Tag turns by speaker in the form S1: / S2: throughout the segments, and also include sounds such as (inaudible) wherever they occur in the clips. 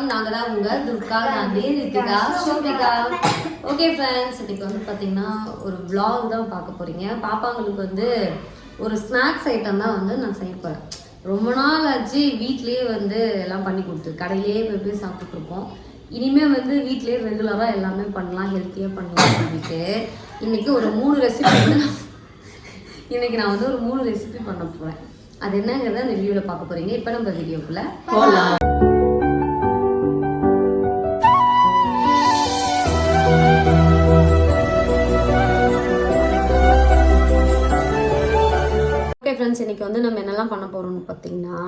S1: Hi friends.
S2: வணக்கம். நாங்க தான் உங்கள் துர்கா காந்தி ரித்திகா சோபிகா. ஓகே ஃப்ரெண்ட்ஸ் இன்றைக்கி வந்து பார்த்தீங்கன்னா ஒரு விளாக் தான் பார்க்க போகிறீங்க பாப்பாங்களுக்கு வந்து ஒரு ஸ்நாக்ஸ் ஐட்டம் தான் வந்து நான் செய்ய ரொம்ப நாள் ஆச்சு வீட்லேயே வந்து எல்லாம் பண்ணி கொடுத்து கடையிலேயே போய் போய் சாப்பிட்டுட்டு இனிமேல் வந்து வீட்லேயே ரெகுலராக எல்லாமே பண்ணலாம் ஹெல்த்தியாக பண்ணலாம் சொல்லிட்டு. இன்றைக்கி ஒரு மூணு ரெசிபி வந்து இன்றைக்கி நான் வந்து ஒரு மூணு ரெசிபி பண்ண போகிறேன் அது என்னங்கிறத அந்த வீடியோவில் பார்க்க போகிறீங்க இப்போ நம்ம வீடியோக்குள்ளே போகலாம் வந்து நம்ம என்னெல்லாம் பண்ண போகிறோம்னு பார்த்தீங்கன்னா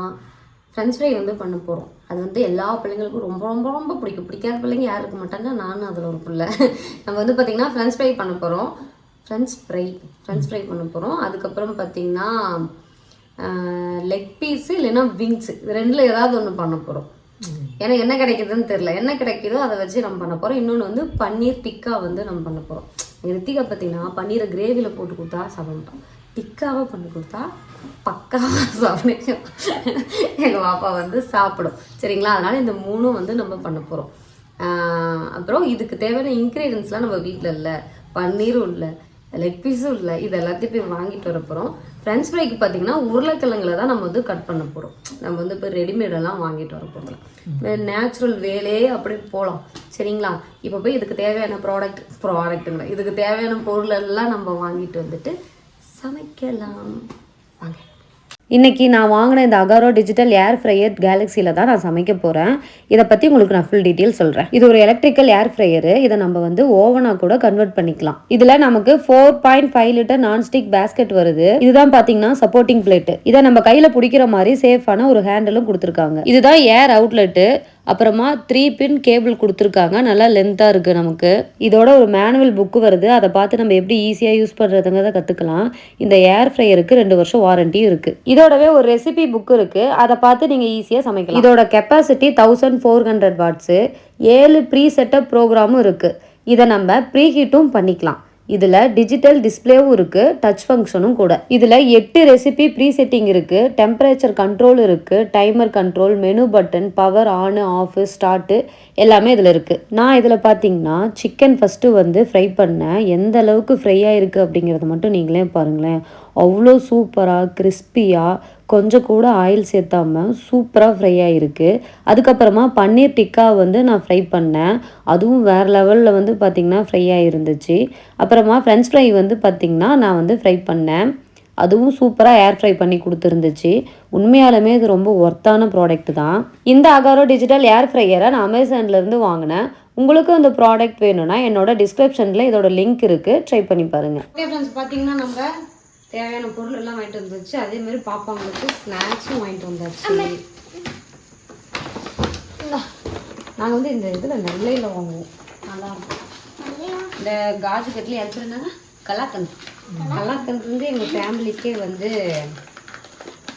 S2: ஃப்ரெஞ்ச் ஃப்ரை வந்து பண்ண போகிறோம் அது வந்து எல்லா பிள்ளைங்களுக்கும் ரொம்ப ரொம்ப ரொம்ப பிடிக்கும். பிடிக்காத பிள்ளைங்க யாரும் இருக்க மாட்டாங்க நானும் அதில் ஒரு பிள்ளை. நம்ம வந்து பார்த்தீங்கன்னா ஃப்ரெஞ்ச் ஃப்ரை பண்ண போகிறோம் ஃப்ரெஞ்ச் ஃப்ரை ஃப்ரெஞ்ச் ஃப்ரை பண்ண போகிறோம் அதுக்கப்புறம் பார்த்தீங்கன்னா லெக் பீஸு இல்லைன்னா விங்ஸு இது ரெண்டில் ஏதாவது ஒன்று பண்ண போகிறோம் ஏன்னா என்ன கிடைக்குதுன்னு தெரில என்ன கிடைக்குதோ அதை வச்சு நம்ம பண்ண போகிறோம் இன்னொன்று வந்து பன்னீர் டிக்கா வந்து நம்ம பண்ண போகிறோம் ரித்திகா பார்த்தீங்கன்னா பன்னீரை கிரேவியில் போட்டு கொடுத்தா சாப்பிட மாட்டோம் டிக்காவை பண்ணி கொடுத்தா பக்காவாக சாப்பிடும் எங்கள் பாப்பா வந்து சாப்பிடும். சரிங்களா? அதனால் இந்த மூணும் வந்து நம்ம பண்ண போகிறோம் அப்புறம் இதுக்கு தேவையான இன்க்ரீடியன்ஸ்லாம் நம்ம வீட்டில் இல்லை. பன்னீரும் இல்லை லெக் பீஸும் இல்லை. இது எல்லாத்தையும் போய் வாங்கிட்டு வர போகிறோம் ஃப்ரெஞ்ச் ஃப்ரைக்கு பார்த்தீங்கன்னா உருளைக்கிழங்குல தான் நம்ம வந்து கட் பண்ண போகிறோம் நம்ம வந்து இப்போ ரெடிமேடெல்லாம் வாங்கிட்டு வர போகிறோம் நேச்சுரல் வேலையே அப்படி போகலாம் சரிங்களா? இப்போ போய் இதுக்கு தேவையான ப்ராடக்ட் ப்ராடக்ட்டுங்களா இதுக்கு தேவையான பொருள் எல்லாம் நம்ம வாங்கிட்டு வந்துட்டு சமைக்கலாம். வாங்க. இன்றைக்கி நான் வாங்கின இந்த அகாரோ டிஜிட்டல் ஏர் ஃப்ரையர் கேலக்ஸியில் தான் நான் சமைக்க போகிறேன் இதை பற்றி உங்களுக்கு நான் ஃபுல் டீட்டெயில் சொல்கிறேன் இது ஒரு எலக்ட்ரிக்கல் ஏர் ஃப்ரையரு இதை நம்ம வந்து ஓவனாக கூட கன்வெர்ட் பண்ணிக்கலாம். இதில் நமக்கு four point five litre nonstick basket வருது. இதுதான் பார்த்தீங்கன்னா சப்போர்ட்டிங் பிளேட்டு இதை நம்ம கையில் பிடிக்கிற மாதிரி சேஃபான ஒரு ஹேண்டிலும் கொடுத்துருக்காங்க. இதுதான் ஏர் அவுட்லெட்டு அப்புறமா த்ரீ பின் கேபிள் கொடுத்துருக்காங்க. நல்லா லென்த்தாக இருக்குது நமக்கு. இதோட ஒரு மேனுவல் புக்கு வருது. அதை பார்த்து நம்ம எப்படி ஈஸியாக யூஸ் பண்ணுறதுங்கிறத கற்றுக்கலாம் இந்த ஏர் ஃப்ரையருக்கு ரெண்டு வருஷம் வாரண்டியும் இருக்குது இதோடவே ஒரு ரெசிபி புக்கு இருக்குது அதை பார்த்து நீங்கள் ஈஸியாக சமைக்கலாம். இதோட capacity thousand four hundred watts ஏழு ப்ரீ செட்டப் ப்ரோக்ராமும் இருக்குது இதை நம்ம ப்ரீ ஹீட்டும் பண்ணிக்கலாம். இதில் டிஜிட்டல் டிஸ்ப்ளேவும் இருக்குது டச் ஃபங்க்ஷனும் கூட. இதில் எட்டு ரெசிபி ப்ரீ செட்டிங் இருக்குது டெம்பரேச்சர் கண்ட்ரோல் இருக்குது timer control menu button power on off start எல்லாமே இதில் இருக்குது நான் இதில் பார்த்தீங்கன்னா சிக்கன் ஃபஸ்ட்டு வந்து ஃப்ரை பண்ணேன். எந்த அளவுக்கு ஃப்ரை ஆகிருக்கு அப்படிங்கிறத மட்டும் நீங்களே பாருங்களேன். அவ்வளோ சூப்பராக கிறிஸ்பியாக கொஞ்சம் கூட ஆயில் சேர்த்தாம சூப்பராக ஃப்ரை ஆகிருக்கு அதுக்கப்புறமா பன்னீர் டிக்கா வந்து நான் ஃப்ரை பண்ணேன். அதுவும் வேறு லெவலில் வந்து பார்த்திங்கன்னா ஃப்ரை ஆகிருந்துச்சு அப்புறமா ஃப்ரெஞ்ச் ஃப்ரை வந்து பார்த்திங்கன்னா நான் வந்து ஃப்ரை பண்ணேன். அதுவும் சூப்பராக ஏர் ஃப்ரை பண்ணி கொடுத்துருந்துச்சு. உண்மையாலுமே இது ரொம்ப ஒர்த்தான ப்ராடக்ட் தான். இந்த அகாரோ டிஜிட்டல் ஏர் ஃப்ரையரை நான் அமேசான்லேருந்து வாங்கினேன். உங்களுக்கும் இந்த ப்ராடக்ட் வேணும்னா என்னோட டிஸ்கிரிப்ஷனில் இதோட லிங்க் இருக்குது ட்ரை பண்ணி பாருங்கள் ஓகே ஃப்ரெண்ட்ஸ் பார்த்தீங்கன்னா நம்ம தேவையான பொருள் எல்லாம் வாங்கிட்டு வந்துச்சு அதே மாதிரி பாப்பாங்களுக்கு ஸ்நாக்ஸும் வாங்கிட்டு வந்தாச்சு நாங்கள் வந்து இந்த இதில் நெல்லையில் வாங்குவோம். நல்லா இருக்கும். இந்த காஜு கட்டில் எடுத்துருந்தாங்க கலாக்கந்த். கலாக்கந்த். வந்து எங்கள் ஃபேமிலிக்கே வந்து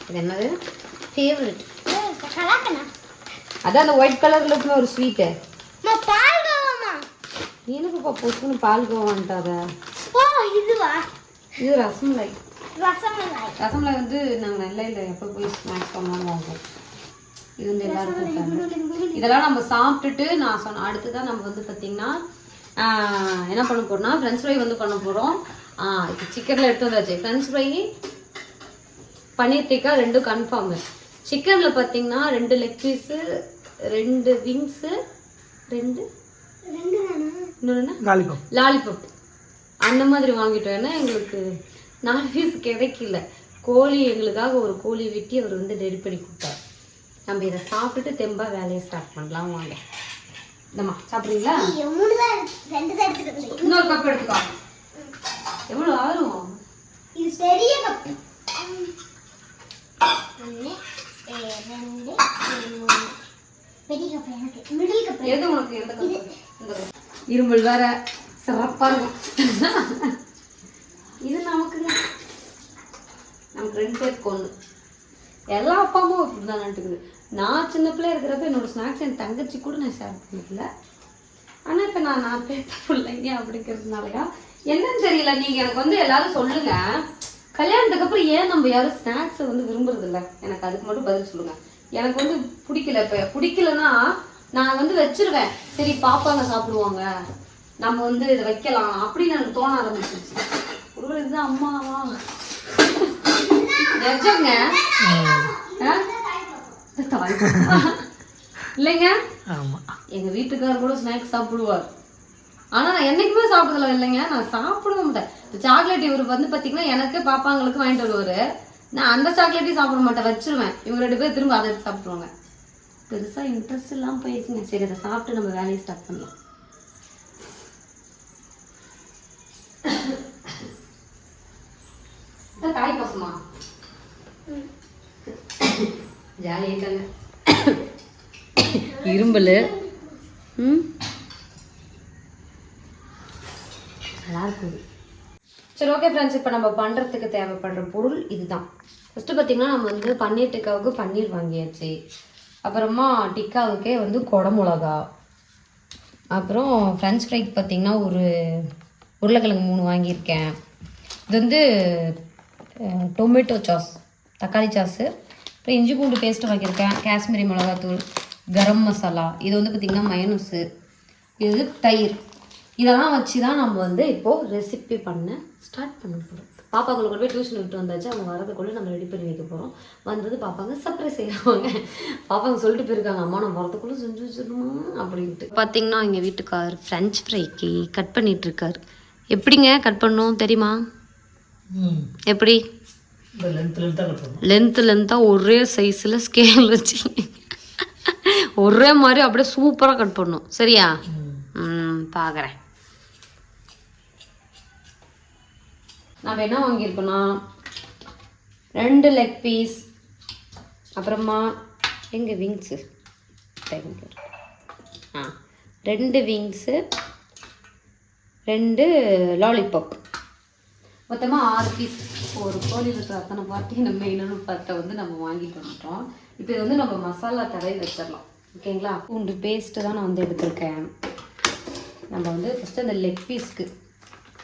S2: இது என்னது? ஃபேவரட் அதான் அந்த ஒயிட் கலரில் இருக்குமே ஒரு ஸ்வீட்டு எனக்கு பொசுன்னு பால் கோவான்ட்டாத இது ரசமலை ரசமலை வந்து நாங்கள் நெல்லையில் எப்போ போய் ஸ்நாக்ஸ் பண்ணாலும் வாங்குவோம். இது வந்து எல்லாருக்கும். இதெல்லாம் நம்ம சாப்பிட்டுட்டு நான் சொன்ன அடுத்து தான் நம்ம வந்து பார்த்திங்கன்னா என்ன பண்ண போறோம்னா ஃப்ரெஞ்ச் ஃப்ரை வந்து பண்ண போகிறோம் இப்போ சிக்கனில் எடுத்து வந்தாச்சு. ஃப்ரெஞ்ச் ஃப்ரை பன்னீர் டிக்கா ரெண்டும் கன்ஃபார்மு சிக்கனில் பார்த்தீங்கன்னா ரெண்டு லெக் பீஸு ரெண்டு விங்ஸு ரெண்டு? இன்னொன்று
S1: லாலிபாப்
S2: லாலிபப் அந்த மாதிரி வாங்கிட்டோம். ஏன்னா எங்களுக்கு? நாலு பீஸ் கிடைக்கல. கோழி எங்களுக்காக ஒரு கோழி வெட்டி அவர் வந்து ரெடி பண்ணி கொடுத்தார். நம்ம இதை சாப்பிட்டுட்டு தெம்பா வேலையை ஸ்டார்ட் பண்ணலாம் வாங்க. இந்தம்மா சாப்பிட்றீங்களா? இன்னொரு கப் எடுத்துக்கோ. எவ்வளோ ஆகும்?
S3: இது பெரிய கப் ஒன்று ரெண்டு மூணு. பெரிய கப் எனக்கு. மிடில் கப்
S2: எது உனக்கு எந்த கப். இருமல் வேற. சிறப்பா இருக்கும். (laughs) இது நமக்கு நமக்கு ரெண்டு பேருக்கு ஒன்று எல்லா அப்பா அம்மாவும் இப்படி தான் நட்டுக்குது நான் சின்ன பிள்ளை இருக்கிறப்ப என்னோட ஸ்நாக்ஸ் என் தங்கச்சி கூட நான் ஷேர் பண்ணிக்கல ஆனால் இப்போ நான் நான் பேத்த பிள்ளைங்க அப்படிங்கிறதுனாலயா? என்னன்னு தெரியல. நீங்கள் எனக்கு வந்து எல்லாரும் சொல்லுங்க. கல்யாணத்துக்கு அப்புறம் ஏன் நம்ம யாரும் ஸ்நாக்ஸை வந்து விரும்புறதில்ல? எனக்கு அதுக்கு மட்டும் பதில் சொல்லுங்க. எனக்கு வந்து பிடிக்கல. இப்போ பிடிக்கலன்னா நான் வந்து வச்சிருவேன். சரி பாப்பாங்க சாப்பிடுவாங்க. நம்ம வந்து இதை வைக்கலாம் அப்படின்னு எனக்கு தோண ஆரம்பிச்சிருச்சு. ஒருவேளை இதுதான் அம்மாவா நிஜங்க. இல்லைங்க?
S1: ஆமாம்
S2: எங்க வீட்டுக்காரர் கூட ஸ்நாக்ஸ் சாப்பிடுவார். ஆனா நான் என்னைக்குமே சாப்பிடல இல்லைங்க. நான் சாப்பிடவே மாட்டேன். இந்த சாக்லேட் இவர் வந்து பாத்தீங்கன்னா எனக்கு பாப்பாங்களுக்கு வாங்கிட்டு வருவாரு. நான் அந்த சாக்லேட்டையும் சாப்பிட மாட்டேன். வச்சிருவேன். இவங்க ரெண்டு பேரும் திரும்ப அதை எடுத்து சாப்பிடுவாங்க பெருசா இன்ட்ரெஸ்ட் இல்லாம போயிடுச்சுங்க. சரி அதை சாப்பிட்டு நம்ம வேலையை ஸ்டார்ட் பண்ணலாம். காய் பசுமா? ஜாலியாக்காங்க இரும்பல். ம்? நல்லா இருக்குது சரி ஓகே ஃப்ரெண்ட்ஸ் இப்போ நம்ம பண்ணுறதுக்கு தேவைப்படுற பொருள் இதுதான். ஃபஸ்ட்டு பார்த்தீங்கன்னா நம்ம வந்து பன்னீர் டிக்காவுக்கு பன்னீர் வாங்கியாச்சு. அப்புறமா டிக்காவுக்கே வந்து குடமிளகா. அப்புறம் ஃப்ரெஞ்ச் ஃப்ரைக்கு பார்த்தீங்கன்னா ஒரு உருளைக்கிழங்கு மூணு வாங்கியிருக்கேன். இது வந்து டொமேட்டோ சாஸ் தக்காளி சாஸு. அப்புறம் இஞ்சி பூண்டு பேஸ்ட்டு வாங்கியிருக்கேன் காஷ்மீரி மிளகாத்தூள் கரம் மசாலா. இது வந்து பார்த்திங்கன்னா மயனஸு இது தயிர். இதெல்லாம் வச்சு தான் நம்ம வந்து இப்போது ரெசிபி பண்ண ஸ்டார்ட் பண்ண போகிறோம் பாப்பாக்குள்ள கூட போய் டியூஷன் விட்டு வந்தாச்சு. அவங்க வரதுக்குள்ளே நம்ம ரெடி பண்ணி வைக்க போகிறோம் வந்தது பாப்பாங்க சர்ப்ரைஸ் செய்வாங்க பாப்பாங்க சொல்லிட்டு போயிருக்காங்க. அம்மா நான் வரதுக்குள்ளே செஞ்சு வச்சிடணுமா? அப்படின்ட்டு. பார்த்தீங்கன்னா எங்கள் வீட்டுக்கார் ஃப்ரெஞ்ச் ஃப்ரைக்கு கட் பண்ணிட்டு எப்படிங்க கட் பண்ணணும் தெரியுமா? எப்படி? லென்த்து லென்த்தாக ஒரே சைஸில் ஸ்கேல் வச்சு. ஒரே மாதிரி அப்படியே சூப்பராக கட் பண்ணும் சரியா?
S1: ம்.
S2: பார்க்குறேன் நம்ம என்ன வாங்கியிருக்கோன்னா ரெண்டு லெக் பீஸ் அப்புறமா எங்கள் விங்ஸு ஆ ரெண்டு விங்ஸு ரெண்டு லாலிபாப் மொத்தமாக ஆறு பீஸ் ஒரு கோழி இருக்கிற அத்தனை பார்ட்டி நம்ம இன்னொரு பார்ட்டை வந்து நம்ம வாங்கிட்டு வந்துட்டோம். இப்போ இது வந்து நம்ம மசாலா தடவை வச்சிடலாம். ஓகேங்களா? பூண்டு பேஸ்ட்டு தான் நான் வந்து எடுத்திருக்கேன். நம்ம வந்து ஃபஸ்ட்டு அந்த லெக் பீஸ்க்கு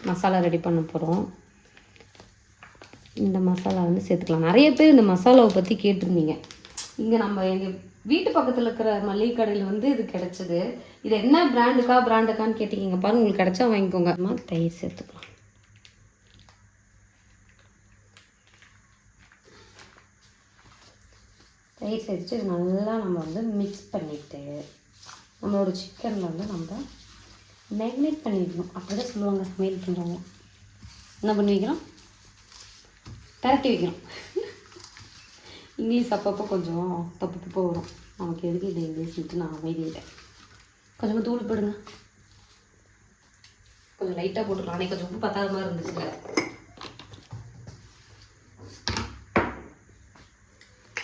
S2: மசாலா ரெடி பண்ண போகிறோம் இந்த மசாலா வந்து சேர்த்துக்கலாம். நிறைய பேர் இந்த மசாலாவை பற்றி கேட்டிருந்தீங்க. இங்கே நம்ம எங்கள் வீட்டு பக்கத்தில் இருக்கிற மளிகை கடையில் வந்து இது கிடச்சிது. இது என்ன பிராண்டுக்கா பிராண்டுக்கான்னு கேட்டிங்க. பாருங்கள் உங்களுக்கு கிடச்சா வாங்கிக்கோங்க. தயிர் சேர்த்துக்கலாம். தயிர் சேர்த்துட்டு இது நல்லா நம்ம வந்து மிக்ஸ் பண்ணிவிட்டு நம்மளோட சிக்கனில் வந்து நம்ம மேக்னேட் பண்ணிடணும். அப்படி தான் சொல்லுவாங்க சமையல் பண்ணுறவங்க என்ன பண்ணி வைக்கிறோம்? பரட்டி வைக்கிறோம். இங்கிலீஷ் அப்பப்போ கொஞ்சம் தப்பு தப்பாக வரும். நமக்கு எதுக்கு இந்த இங்கிலீஷ்ன்ட்டு நான் அமைதியிட்டேன் கொஞ்சமாக தூள் போடுங்க. கொஞ்சம் லைட்டாக போட்டுக்கலாம். அன்னைக்கு கொஞ்சம் உப்பு பத்தாத மாதிரி இருந்துச்சுல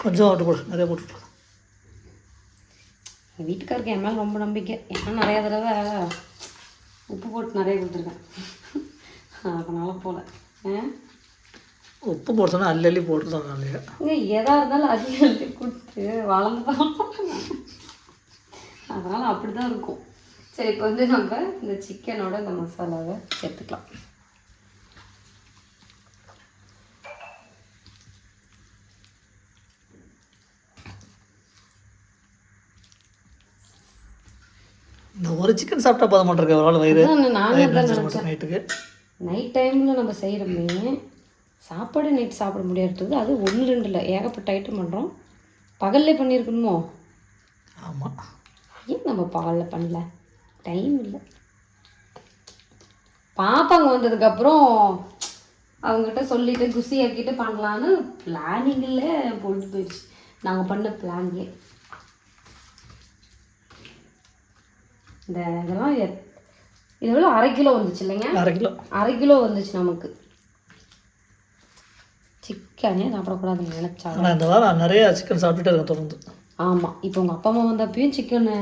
S1: கொஞ்சம் ஆட்டு போடு நிறைய போட்டு
S2: வீட்டுக்காருக்கு என் மேலே ரொம்ப நம்பிக்கை. ஏன்னா நிறைய தடவை உப்பு போட்டு நிறைய கொடுத்துருக்கேன். அதனால போல.
S1: உப்பு போட சொன்னால் அள்ளி அள்ளி போட்டுருந்தாங்க இல்லையா
S2: இங்கே எதா இருந்தாலும் அதிகம் எழுதி கொடுத்து வளர்ந்துதான் அதனால் அப்படி தான் இருக்கும். சரி இப்போ வந்து நம்ம இந்த சிக்கனோட இந்த மசாலாவை சேர்த்துக்கலாம்
S1: இந்த ஒரு சிக்கன் சாப்பிட்டா போத மாட்டிருக்க ஒரு ஆள் வயிறு. நைட்டுக்கு
S2: நைட் டைமில் நம்ம செய்கிறோமே சாப்பாடு நைட் சாப்பிட முடியாது அது ஒன்று ரெண்டு இல்லை ஏகப்பட்ட ஐட்டம் பண்ணுறோம் பகல்லே பண்ணியிருக்கணுமோ
S1: ஆமாம்
S2: ஏன் நம்ம பகலில் பண்ணல? டைம் இல்லை. பாப்பாங்க வந்ததுக்கப்புறம் அவங்ககிட்ட சொல்லிட்டு குசி ஆக்கிட்டு பண்ணலான்னு பிளானிங்கில் போட்டு போயிடுச்சு. நாங்கள் பண்ண பிளான்லேயே இந்த இதெல்லாம் இது எவ்வளோ அரை கிலோ வந்துச்சு இல்லைங்க?
S1: அரை கிலோ.
S2: அரை கிலோ வந்துச்சு நமக்கு. சிக்கனே சாப்பிடக்கூடாதுன்னு நினச்சா
S1: ஆனால் இந்த வாரம் நிறைய சிக்கன் சாப்பிட்டுட்டே இருக்கேன் தொடர்ந்து.
S2: ஆமாம் இப்போ உங்கள் அப்பா அம்மா வந்தப்பயும் சிக்கனு.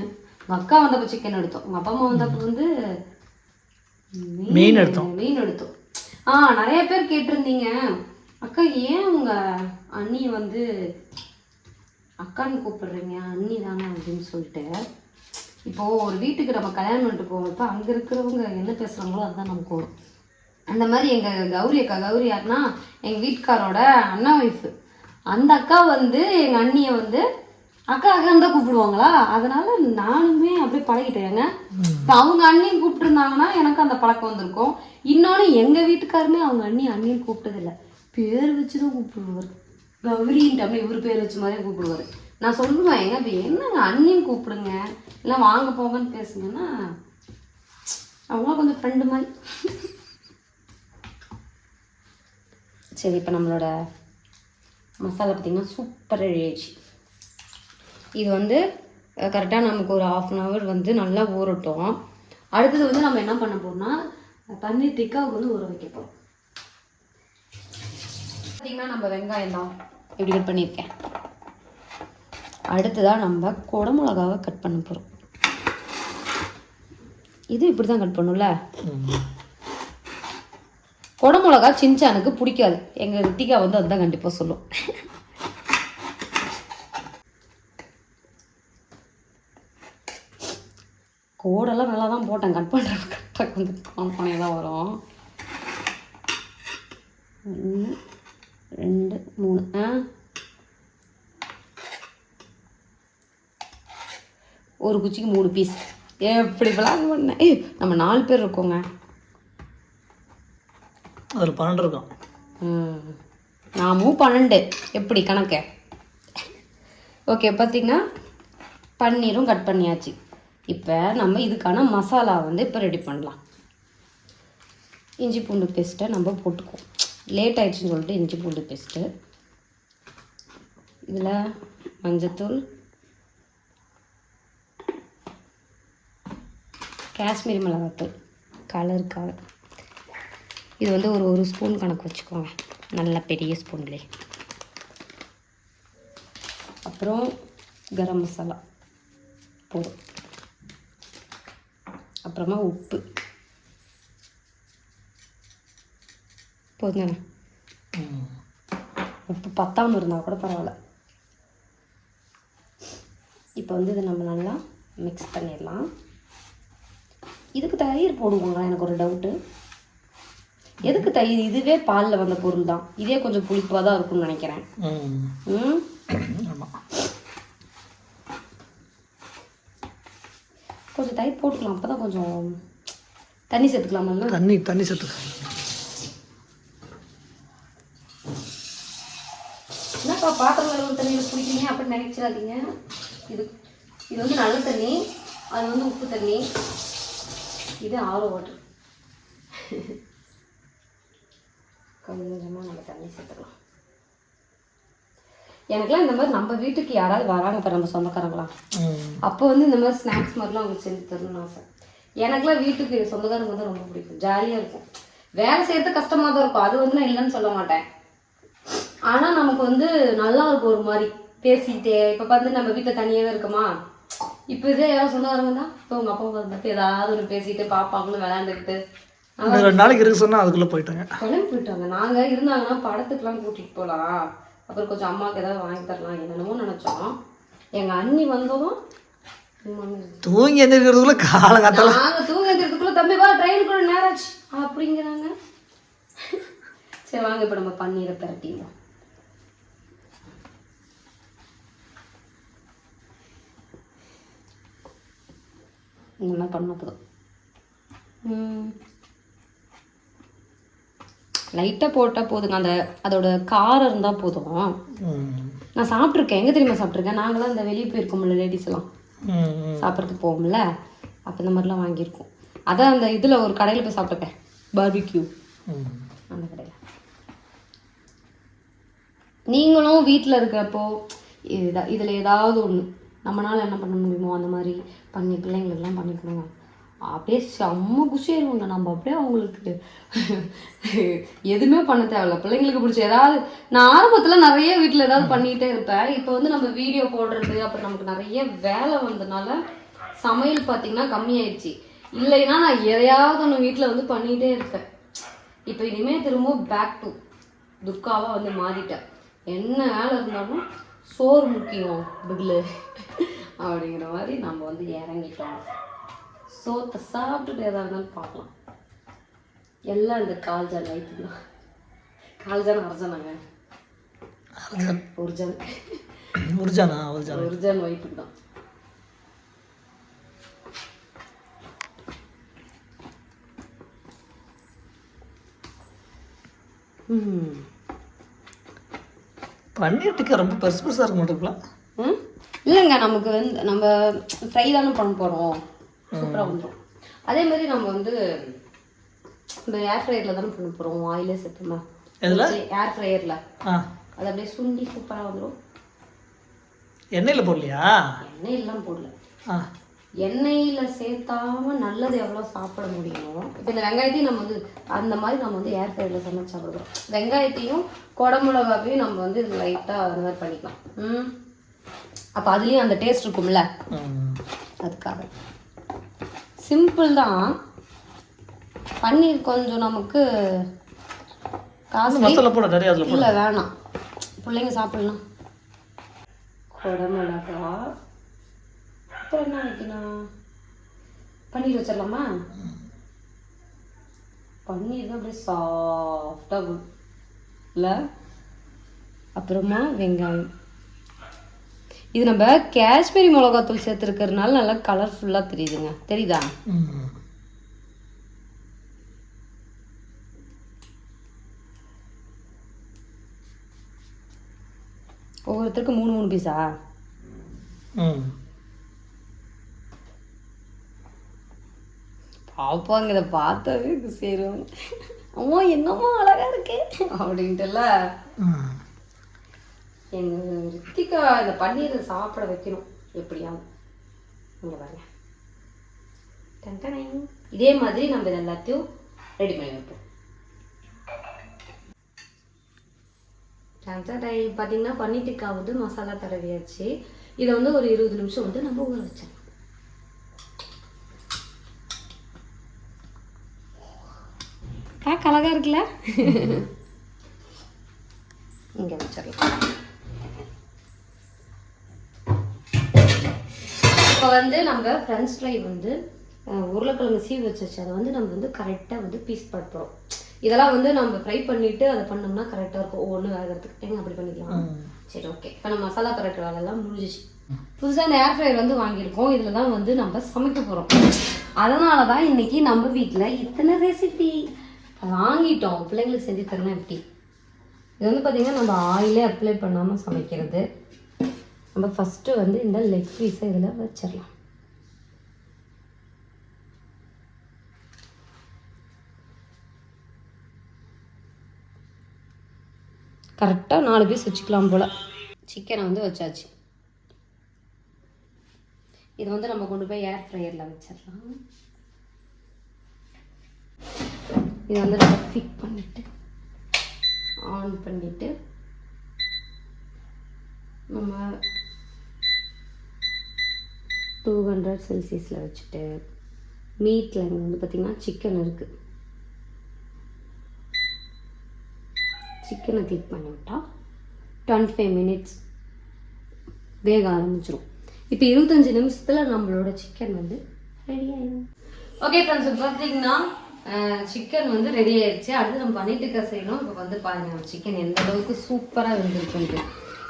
S2: உங்கள் அக்கா வந்தப்போ சிக்கன் எடுத்தோம். உங்கள் அப்பா அம்மா வந்தப்போ வந்து
S1: மீன் எடுத்தோம்.
S2: மீன் எடுத்தோம். ஆ நிறைய பேர் கேட்டிருந்தீங்க. அக்கா ஏன் உங்கள் அண்ணி வந்து அக்கான்னு கூப்பிடுறீங்க? அண்ணி தானே அப்படின்னு சொல்லிட்டு. இப்போது ஒரு வீட்டுக்கு நம்ம கல்யாணம் பண்ணிட்டு போகிறப்ப அங்கே இருக்கிறவங்க என்ன பேசுகிறாங்களோ அதுதான் நமக்கு வரும் அந்த மாதிரி எங்கள் கௌரி அக்கா கௌரி யாருன்னா எங்கள் வீட்டுக்காரோட அண்ணா ஒய்ஃபு அந்த அக்கா வந்து எங்கள் அண்ணியை வந்து அக்கா அக்கான்னு தான் கூப்பிடுவாங்களா? அதனால நானுமே அப்படியே பழகிட்டேங்க இப்போ அவங்க அண்ணியும் கூப்பிட்டுருந்தாங்கன்னா எனக்கு அந்த பழக்கம் வந்திருக்கும். இன்னொன்று எங்கள் வீட்டுக்காருமே அவங்க அண்ணி அண்ணியும் கூப்பிட்டதில்ல. பேர் வச்சு தான் கூப்பிடுவார். கௌரின்ட்டு அப்படி இவர் பேர் வச்ச மாதிரியே கூப்பிடுவார். நான் சொல்லுவேன் ஏங்க இப்போ என்னங்க? அண்ணன் கூப்பிடுங்க. இல்லை வாங்க போங்கன்னு பேசுங்கன்னா அவங்க கொஞ்சம் ஃப்ரெண்டு மாதிரி. சரி இப்போ நம்மளோட மசாலா பார்த்திங்கன்னா சூப்பர் ரெடியாச்சு இது வந்து கரெக்டாக நமக்கு ஒரு ஆஃப் அன் ஹவர் வந்து நல்லா ஊறட்டும். அடுத்தது வந்து நம்ம என்ன பண்ண போகிறோம்னா பன்னீர் டிக்காவுக்கு வந்து ஊற வைக்க போகிறோம் பார்த்தீங்கன்னா நம்ம வெங்காயம் தான். இப்படி கட் பண்ணியிருக்கேன்? அடுத்ததாக நம்ம குடமிளகாவை கட் பண்ண போகிறோம் இது இப்படி தான் கட் பண்ணும்ல? குடமிளகா சின்சானுக்கு பிடிக்காது. எங்கள் ரித்திகா வந்து அதுதான் கண்டிப்பாக சொல்லும். கோடெல்லாம் நல்லா தான் போட்டேன் கட் பண்ணுற கரெக்டாக வந்து பானையாக தான் வரும். ஒன்று ரெண்டு மூணு. ஆ? ஒரு குச்சிக்கு மூணு பீஸ் எப்படி பிளான் பண்ணேன் ஏய் நம்ம நாலு பேர் இருக்கோங்க.
S1: அதில் பன்னெண்டு இருக்கும்
S2: ம். நாமும் பன்னெண்டு. எப்படி கணக்கு? ஓகே பார்த்தீங்கன்னா பன்னீரும் கட் பண்ணியாச்சு. இப்போ நம்ம இதுக்கான மசாலா வந்து இப்போ ரெடி பண்ணலாம். இஞ்சி பூண்டு பேஸ்ட்டை நம்ம போட்டுக்குவோம். லேட் ஆயிடுச்சுன்னு சொல்லிட்டு இஞ்சி பூண்டு பேஸ்ட்டு இதில் மஞ்சத்தூள் காஷ்மீரி மிளகாத்தூள் கலருக்காக. இது வந்து ஒரு ஒரு ஸ்பூன் கணக்கு வச்சுக்கோங்க. நல்ல பெரிய ஸ்பூன்லே அப்புறம் கரம் மசாலா. போதும். அப்புறமா உப்பு. போதும். உப்பு பத்தாமல் இருந்தால் கூட பரவாயில்ல. இப்போ வந்து இதை நம்ம நல்லா மிக்ஸ் பண்ணிடலாம். இதுக்கு தயிர் போடுவாங்க எனக்கு ஒரு டவுட்டு எதுக்கு தயிர்? இதுவே பாலில் வந்த பொருள் தான். இதே கொஞ்சம் புளிப்பாக தான் இருக்கும்னு நினைக்கிறேன்.
S1: ம்.
S2: கொஞ்சம் தயிர் போட்டுக்கலாம் அப்போ தான் கொஞ்சம் தண்ணி சேர்த்துக்கலாமல்ல
S1: தண்ணி தண்ணி சேர்த்துக்க
S2: என்னப்பா பாத்திரம் கழுவுற தண்ணியில் குடிக்கிறீங்க அப்படின்னு நினைச்சிடாதீங்க. இது இது வந்து நல்ல தண்ணி. அது வந்து உப்பு தண்ணி. இது ஆரோ வாட்டர் கொஞ்சம் கொஞ்சமாக நம்ம தண்ணி சேர்த்துக்கலாம். எனக்குலாம் இந்த மாதிரி நம்ம வீட்டுக்கு யாராவது வராங்க பாரு நம்ம சொந்தக்காரங்களாம் அப்போ வந்து இந்த மாதிரி ஸ்நாக்ஸ் மாதிரிலாம் அவங்களுக்கு செஞ்சு தரணும்னு ஆசை. எனக்குலாம் வீட்டுக்கு சொந்தக்காரங்க வந்து ரொம்ப பிடிக்கும். ஜாலியாக இருக்கும். வேலை செய்யறது கஷ்டமாக தான் இருக்கும். அது வந்து நான் இல்லைன்னு சொல்ல மாட்டேன். ஆனால் நமக்கு வந்து நல்லா இருக்கும் ஒரு மாதிரி. பேசிக்கிட்டே இப்போ பார்த்து நம்ம வீட்டில் தனியாகவே இருக்கோமா? இப்போ இதே யாராவது சொந்தக்காரங்க தான் இப்போ உங்கள் அப்பா பார்த்து ஏதாவது ஒன்று பேசிக்கிட்டு பாப்பாங்களும் விளையாண்டுக்கிட்டு
S1: ரெண்டு நாளைக்கு இருக்கு சொன்னால் அதுக்குள்ளே போயிட்டாங்க.
S2: கிளம்பி போயிட்டாங்க. நாங்கள் இருந்தாங்கன்னா படத்துக்குலாம் கூட்டிகிட்டு போகலாம் அப்புறம் கொஞ்சம் அம்மாவுக்கு ஏதாவது வாங்கி தரலாம் என்னென்னமோ நினச்சோம். எங்கள் அண்ணி வந்ததும்
S1: தூங்கி எந்திரிக்கிறதுக்குள்ள காலங்காத்தால
S2: நாங்க தூங்கிறதுக்குள்ள தம்பி வா ட்ரெயினுக்குள்ள நேரம் ஆச்சு அப்படிங்கிறாங்க. சரி வாங்க இப்போ நம்ம பன்னீரை பிரட்டிடலாம் என்ன பண்ண போதும். லைட்டாக போட்டால் போதுங்க. அந்த அதோட காரம் இருந்தால் போதும். நான் சாப்பிட்ருக்கேன் எங்கே தெரியுமா சாப்பிட்ருக்கேன் நாங்களாம் இந்த வெளியே போயிருக்கோம்ல லேடிஸ் எல்லாம். சாப்பிட்றதுக்கு போவோம்ல. அப்போ இந்த மாதிரிலாம் வாங்கியிருக்கோம். அதான் அந்த இதில் ஒரு கடையில் போய் சாப்பிட்டுப்பேன் பார்பிக்யூ அந்த கடையில். நீங்களும் வீட்டில் இருக்கிறப்போ இதா இதில் ஏதாவது ஒன்று நம்மளால் என்ன பண்ண முடியுமோ அந்த மாதிரி பண்ணி பிள்ளைங்களுக்கெல்லாம் பண்ணிக்கணும். அப்படியே செம்ம குஷியாயிருவாங்க நம்ம அப்படியே அவங்களுக்கு எதுவுமே பண்ண தேவையில்ல. பிள்ளைங்களுக்கு பிடிச்ச ஏதாவது நான் ஆரம்பத்தில் நிறைய வீட்டில் ஏதாவது பண்ணிகிட்டே இருப்பேன். இப்போ வந்து நம்ம வீடியோ போடுறது அப்புறம் நமக்கு நிறைய வேலை வந்தனால சமையல் பார்த்தீங்கன்னா கம்மியாயிடுச்சு இல்லைன்னா நான் எதையாவது ஒன்று வீட்டில் வந்து பண்ணிகிட்டே இருப்பேன். இப்போ இனிமேல் திரும்பவும் பேக் டு துர்காவாக வந்து மாறிட்டேன். என்ன வேலை இருந்தாலும் சோறு முக்கியம் பிகில் அப்படிங்கிற மாதிரி நம்ம வந்து இறங்கிட்டோம். சோத்தை சாப்பிட்டுட்டு எதாக இருந்தாலும் பார்க்கலாம். எல்லாம் இந்த கால்ஜான் லைட்டு தான். கால்ஜான் அரைஜானாங்க
S1: அரைஞ்சல்
S2: ஒரிஜினல்
S1: உருஜானா உருஜானா
S2: ஒரிஜினல் ஒய்ஃபுக்கு தான்.
S1: பன்னீர் டிக்கா ரொம்ப பெருசு பெருசாக இருக்க மாட்டேங்களா
S2: ம்? இல்லைங்க நமக்கு வந்து நம்ம ஃப்ரை தானே பண்ண போகிறோம் சூப்பராக வந்துடும் அதே மாதிரி நம்ம வந்து இந்த ஏர் ஃப்ரையரில் தானே பண்ண போகிறோம் ஆயிலே சேர்த்துமா
S1: எதில்?
S2: ஏர் ஃப்ரையரில் அது அப்படியே சுண்டி சூப்பராக வந்துடும்
S1: எண்ணெயில் போடலையா?
S2: எண்ணெயெல்லாம் போடல. எண்ணெயில் சேர்த்தாம நல்லது எவ்வளோ சாப்பிட முடியுமோ இப்போ இந்த வெங்காயத்தையும் நம்ம வந்து அந்த மாதிரி நம்ம வந்து ஏர் ஃப்ரையரில் சமைச்சு சாப்பிடுறோம் வெங்காயத்தையும் குடமிளகாவையும் நம்ம வந்து லைட்டாக அந்த மாதிரி பண்ணிக்கலாம். ம். அப்போ அதுலேயும் அந்த டேஸ்ட் இருக்கும்ல. அதுக்காக. சிம்பிள் தான். பன்னீர் கொஞ்சம் நமக்கு காசு
S1: மசாலா போட நிறைய அதில் போட
S2: இல்லை வேணாம். பிள்ளைங்க சாப்பிடலாம். குடமிளகா. அப்புறம் என்ன வைக்கணும் பன்னீர் வச்சிடலாமா? பன்னீர் தான் அப்படியே சாஃப்டாக இல்லை அப்புறமா வெங்காயம். இது நம்ம காஷ்மீரி மிளகாத்தூள் சேர்த்துருக்கறதுனால நல்லா கலர்ஃபுல்லாக தெரியுதுங்க. தெரியுதா?
S1: ம்.
S2: ஒவ்வொருத்தருக்கும் மூணு மூணு பீஸா பாப்பாங்க இதை பார்த்தாவே சேரும். அம்மா என்னம்மா அழகா இருக்கு? அப்படின்ட்டுல
S1: ம்
S2: எங்க ரித்திகா இந்த பன்னீரை சாப்பிட வைக்கணும். எப்படியாவது. இங்க பாருங்க. டன் டடன். இதே மாதிரி நம்ம இது எல்லாத்தையும் ரெடி பண்ணி வைப்போம். டன் டடன். பார்த்தீங்கன்னா பன்னீர் டிக்கா வந்து மசாலா தடவியாச்சு. இதை வந்து ஒரு இருபது நிமிஷம் வந்து நம்ம ஊற வச்சோம் பார்க்க அழகா இருக்குல்ல? (laughs) இங்க வச்சிடலாம். இப்போ வந்து நம்ம ஃப்ரெஞ்ச் ஃப்ரை வந்து உருளைக்கிழங்கு சீவி வச்சாச்சு அதை வந்து நம்ம வந்து கரெக்டாக வந்து பீஸ் போகிறோம் இதெல்லாம் வந்து நம்ம ஃப்ரை பண்ணிட்டு அதை பண்ணோம்னா கரெக்டாக இருக்கும். ஒவ்வொன்று வேகிறதுக்கு. எங்க அப்படி பண்ணிக்கலாம்? சரி ஓகே இப்போ நம்ம மசாலா பரட்டுற வேலையெல்லாம் முடிஞ்சிச்சு. புதுசாக இந்த ஏர் ஃப்ரையர் வந்து வாங்கியிருக்கோம். இதில் தான் வந்து நம்ம சமைக்க போகிறோம் அதனால தான் இன்னைக்கு நம்ம வீட்டில் இத்தனை ரெசிபி வாங்கிட்டோம். பிள்ளைங்களுக்கு செஞ்சு தரலாம் எப்படி? இது வந்து பார்த்திங்கன்னா நம்ம ஆயிலே அப்ளை பண்ணாமல் சமைக்கிறது. நம்ம ஃபஸ்ட்டு வந்து இந்த லெக் பீஸை இதில் வச்சிடலாம். கரெக்டாக நாலு பீஸ் வச்சுக்கலாம் போல். சிக்கனை வந்து வச்சாச்சு. இது வந்து நம்ம கொண்டு போய் ஏர் ஃப்ரையரில் வச்சிடலாம். இது வந்து நம்ம ஃபிக் பண்ணிவிட்டு ஆன் பண்ணிவிட்டு நம்ம டூ ஹண்ட்ரட் செல்சியஸில் வச்சுட்டு மீட்டில் இங்கே வந்து பார்த்திங்கன்னா சிக்கன் இருக்குது சிக்கனை கிளிக் பண்ணி விட்டா டுவெண்ட்டி ஃபைவ் மினிட்ஸ் வேக ஆரம்பிச்சிடும் இப்போ இருபத்தஞ்சி நிமிஷத்தில் நம்மளோட சிக்கன் வந்து ரெடி ஆயிடும் ஓகே ஃப்ரெண்ட்ஸ் இப்போ பார்த்தீங்கன்னா சிக்கன் வந்து ரெடி ஆயிடுச்சு அடுத்து நம்ம பன்னீர் செய்யணும். இப்போ வந்து பாருங்கள் சிக்கன் எந்த அளவுக்கு சூப்பராக வெந்திருக்குன்ட்டு.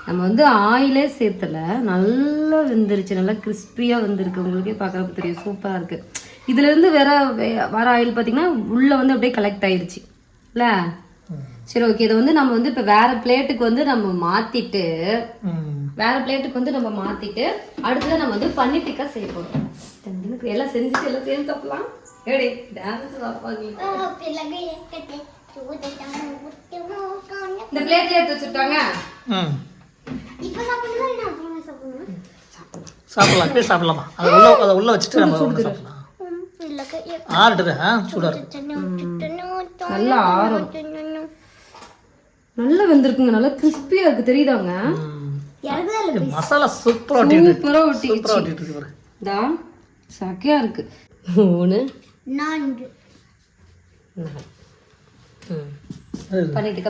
S2: நம்ம வந்து ஆயிலே சேர்த்தல. நல்லா வெந்துருச்சு. நல்லா கிறிஸ்பியாக வெந்திருக்கு. உங்களுக்கே பார்க்குறப்ப தெரியும். சூப்பராக இருக்குது இதுலேருந்து வேற வர ஆயில் பார்த்தீங்கன்னா உள்ளே வந்து அப்படியே கலெக்ட் ஆயிடுச்சு இல்லை? சரி ஓகே இதை வந்து நம்ம வந்து இப்போ வேற பிளேட்டுக்கு வந்து நம்ம மாற்றிட்டு வேற பிளேட்டுக்கு வந்து நம்ம மாத்திட்டு அடுத்தது நம்ம வந்து பன்னீர் டிக்கா செய்ய போறோம். எனக்கு எல்லாம் செஞ்சுட்டு எல்லாம் சேர்ந்து சாப்பிடலாம். எப்படி டான்ஸ்
S3: காண
S2: இந்த பிளேட்ல எடுத்து வச்சுட்டாங்க
S1: சாப்பிடலாம். இப்படியே சாப்பிடலாமா? அதை உள்ள அதை உள்ள வச்சுட்டு நம்ம சாப்பிடலாம்.
S3: பிள்ளைங்க
S1: ஆறுட்டு ஆ சூடாக இருக்கும்
S2: நல்லா ஆறும். நல்லா வெந்திருக்குங்க. நல்லா கிறிஸ்பியா இருக்கு. தெரியுதாங்க?
S1: மசாலா ஒட்டிட்டு
S2: சூப்பரா ஒட்டி
S1: சூப்பராக ஒட்டிட்டு இருக்கு பாரு.
S2: தான் சக்கையா இருக்கு. மூணு.
S3: நான்கு.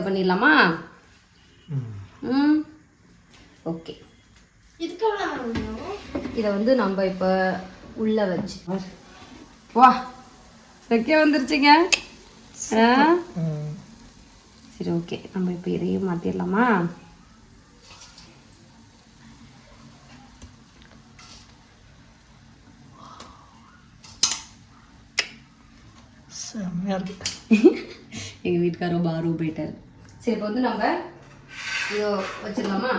S2: பண்ணிடலாமா?
S1: ம்.
S2: ஓகே. இதை வந்து நம்ம இப்போ உள்ளே வச்சு வா. வைக்க வந்துருச்சுங்க. சரி ஓகே. நம்ம இப்போ இதையும் மாற்றிடலாமா எங்கள் வீட்டுக்காரோ பாரோ போயிட்டார். சரி இப்போ வந்து நம்ம இதோ வச்சிடலாமா?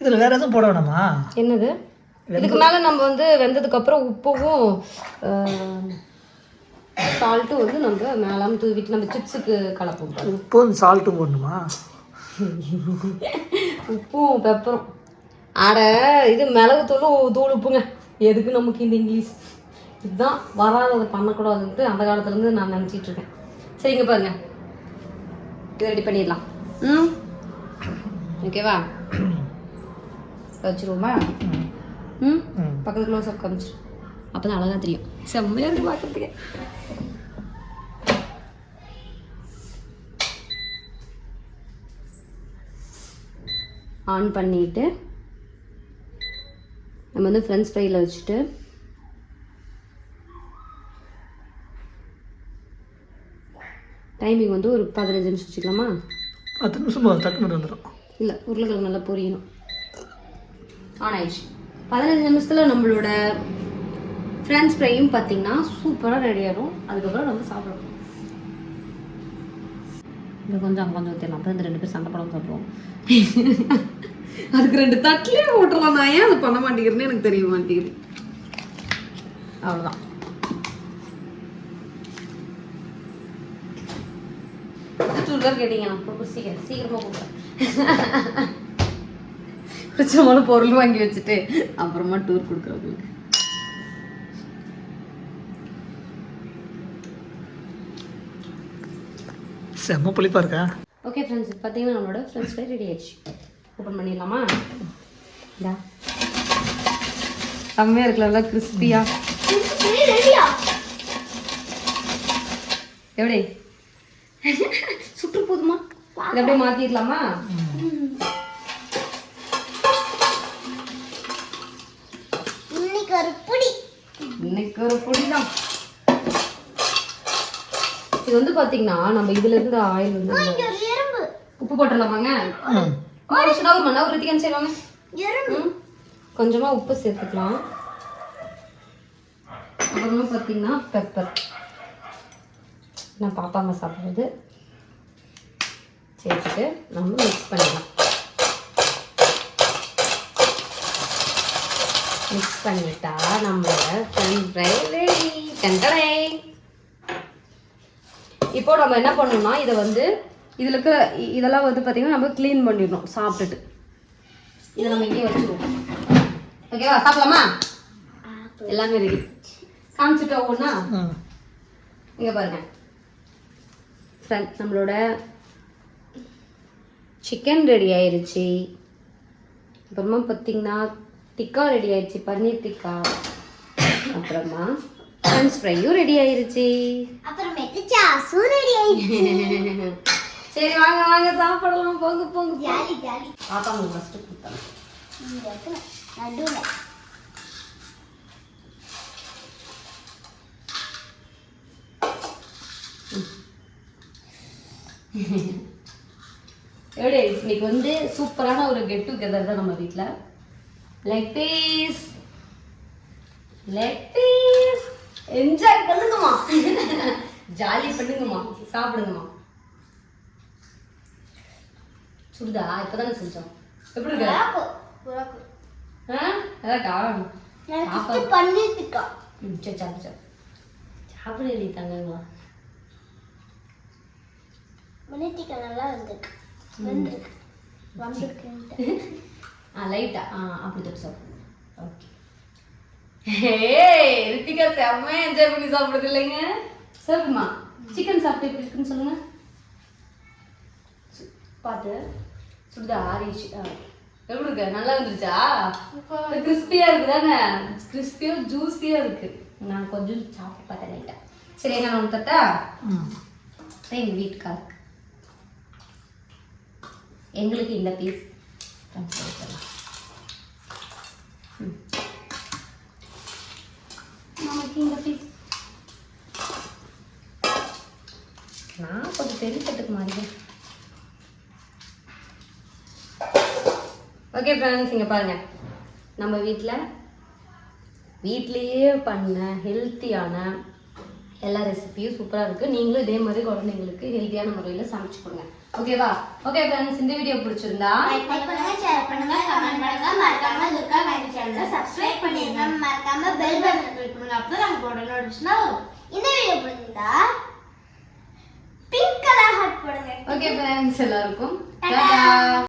S1: இதில் வேற எதுவும் போட வேணாமா?
S2: என்னது? இதுக்கு மேலே நம்ம வந்து வெந்ததுக்கு அப்புறம் உப்பும் சால்ட்டும் வந்து நம்ம மேலாம் தூவிட்டு நம்ம சிப்ஸுக்கு கலப்போம்
S1: உப்பும் சால்ட்டும் போடணுமா?
S2: உப்பும் பெப்பரும் அட இது மிளகு தூளும் தூள் உப்புங்க. எதுக்கு நமக்கு இந்த இங்கிலீஷ்? இதுதான் வராதது பண்ணக்கூடாதுன்ட்டு அந்த காலத்துலேருந்து நான் நினச்சிட்டு இருக்கேன். சரிங்க பாருங்க. இது ரெடி பண்ணிடலாம். ம்? ஓகேவா? வச்சுருவோமா?
S1: ம்?
S2: பக்கத்து க்ளோஸ் அப் காமிச்சு அப்போ தான் அழகாக தெரியும். செம்மையாக இருக்கு பார்க்குறதுக்கு ஆன் பண்ணிட்டு நம்ம வந்து ஃப்ரெண்ட்ஸ் ஃப்ரையில் வச்சுட்டு டைமிங் வந்து ஒரு பதினஞ்சு நிமிஷம் வச்சுக்கலாமா?
S1: பத்து நிமிஷம் போதும் டக்குன்னு வந்துடும்
S2: இல்லை உருளைக்கிழங்கு நல்லா பொரியணும். ஆன் ஆயிடுச்சு. பதினஞ்சு நிமிஷத்தில் நம்மளோட ஃப்ரெண்ட்ஸ் ஃப்ரையும் பார்த்தீங்கன்னா சூப்பராக ரெடி ஆகிடும் அதுக்கப்புறம் நம்ம சாப்பிடுவோம் இந்த கொஞ்சம் அங்கே கொஞ்சம் ஊற்றிடலாம் அப்போ இந்த ரெண்டு பேர் சண்டை படம் சாப்பிடுவோம். அதுக்கு ரெண்டு தட்டிலே போட்டுடலாம் நான் ஏன் அதை பண்ண மாட்டேங்கிறேன்னு எனக்கு தெரிய மாட்டேங்குது. அவ்வளோதான் டூர் கேட்டீங்க நான் சீக்கிரம் சீக்கிரமாக கொடுக்குறேன் பொருள் வாங்கி வச்சுட்டு அப்புறமா டூர் கொடுக்குறவங்களுக்கு.
S1: செம்ம புளிப்பாக இருக்கா?
S2: ஓகே ஃப்ரெண்ட்ஸ் பார்த்தீங்கன்னா நம்மளோட ஃப்ரெண்ட்ஸ் ஃப்ரை ரெடி ஆயிடுச்சு. ஓப்பன் பண்ணிடலாமா? இதா செம்மையாக இருக்குல்ல நல்லா கிறிஸ்பியாக
S3: ரெடியா
S2: எப்படி? சுற்று போதுமா? இதை அப்படியே மாற்றிடலாமா
S3: இன்னைக்கு ஒரு புடி
S2: இன்னைக்கு ஒரு பொடி தான் இது வந்து பார்த்தீங்கன்னா நம்ம இதுல இருந்து ஆயில் வந்து உப்பு போட்டுடலாமாங்க? மணி நேரம் ரித்திகன் செய்வாங்க
S3: எறும்பு
S2: ம். கொஞ்சமா உப்பு சேர்த்துக்கலாம். அப்புறமா பார்த்தீங்கன்னா பெப்பர் நான் பாப்பாங்க சாப்பிட்றது. சேர்த்துட்டு நம்ம மிக்ஸ் பண்ணிடலாம். மிக்ஸ் பண்ணிட்டா நம்மளோட ஃப்ரெண்ட் ஃப்ரை ரெடி இப்போ நம்ம என்ன பண்ணணும்னா இதை வந்து இதில் இருக்க இதெல்லாம் வந்து பார்த்திங்கன்னா நம்ம க்ளீன் பண்ணிடணும் சாப்பிட்டுட்டு. இதை நம்ம இங்கே வச்சுருவோம். ஓகேவா சாப்பிடலாமா? எல்லாமே ரெடி காமிச்சிட்டோம் ஒன்றா
S1: ம்.
S2: இங்கே பாருங்க. ஃப்ரெண்ட் நம்மளோட சிக்கன் ரெடி ஆயிருச்சு. அப்புறமா பார்த்தீங்கன்னா டிக்கா ரெடி ஆயிருச்சு பன்னீர் டிக்கா அப்புறமா ஃப்ரெண்ட்ஸ் ஃப்ரையும் ரெடி ஆயிருச்சு.
S3: அப்புறமேட்டு ரெடி ஆயிடுச்சு (laughs)
S2: சரி வாங்க வாங்க சாப்பிடலாம். போங்க போங்க
S3: ஜாலி ஜாலி.
S2: பாப்பா உங்களுக்கு ஃபஸ்ட்டு
S3: இருக்குல்ல, நடுவுல.
S2: எப்படி இன்னைக்கு வந்து சூப்பரான ஒரு கெட் டுகெதர் தான் நம்ம வீட்டில் leg piece leg piece enjoy பண்ணுங்கம்மா. (laughs) Jolly பண்ணுங்கம்மா. சாப்பிடுங்கம்மா. சுடுதா? இப்போதானே செஞ்சோம். எப்படி இருக்கு?
S3: பண்ணிட்டுக்கா.
S2: ம் சரி சாப்பிடு சாப்பிடு. சாப்பிடு தங்கங்களா
S3: பண்ணிட்டுக்கா நல்லா வந்திருக்கு. (laughs)
S2: ஆ லைட்டா ஆ? அப்படி தொட்டு சாப்பிடு. ஓகே. ஏய் ரித்திகா செம்மையா என்ஜாய் பண்ணி சாப்பிடுது இல்லைங்க. சாப்பிடுமா சிக்கன் சாப்பிட்டு எப்படி இருக்குன்னு சொல்லுங்க. பார்த்து சுடுதா ஆறிச்சு ஆ. எப்படி இருக்கு? நல்லா இருந்துச்சா கிறிஸ்பியா இருக்கு தானே கிறிஸ்பியா ஜூஸியா இருக்கு. நான் கொஞ்சம் சாப்பிட்டு பார்த்தேன் லைட்டா சரி எங்க நான் தட்டா
S1: ம்.
S2: எங்கள் வீட்டுக்காருக்கு எங்களுக்கு இந்த பீஸ் நமக்கு இந்த பீஸ் பெரிய தட்டுக்கு ஓகே ஃப்ரெண்ட்ஸ் இங்கே பாருங்க. நம்ம வீட்டில் வீட்லேயே பண்ண ஹெல்த்தியான எல்லா ரெசிபியும் சூப்பராக இருக்குது நீங்களும் இதே மாதிரி குழந்தைங்களுக்கு ஹெல்த்தியான முறையில் சமைச்சு கொடுங்க. ஓகேவா ஓகே ஃப்ரெண்ட்ஸ் இந்த வீடியோ பிடிச்சிருந்தா
S3: லைக் பண்ணுங்க ஷேர் பண்ணுங்க கமெண்ட் பண்ணுங்க. மறக்காம துர்கா வேண்டி சேனலை சப்ஸ்கிரைப் பண்ணிருங்க மறக்காம பெல் பட்டன் கிளிக் பண்ணுங்க. அப்போ நாங்க போட நோட்டிஃபிகேஷன் வரும். இந்த வீடியோ பிடிச்சிருந்தா பிங்க் கலர் ஹார்ட் போடுங்க.
S2: ஓகே ஃப்ரெண்ட்ஸ் எல்லாருக்கும். டாடா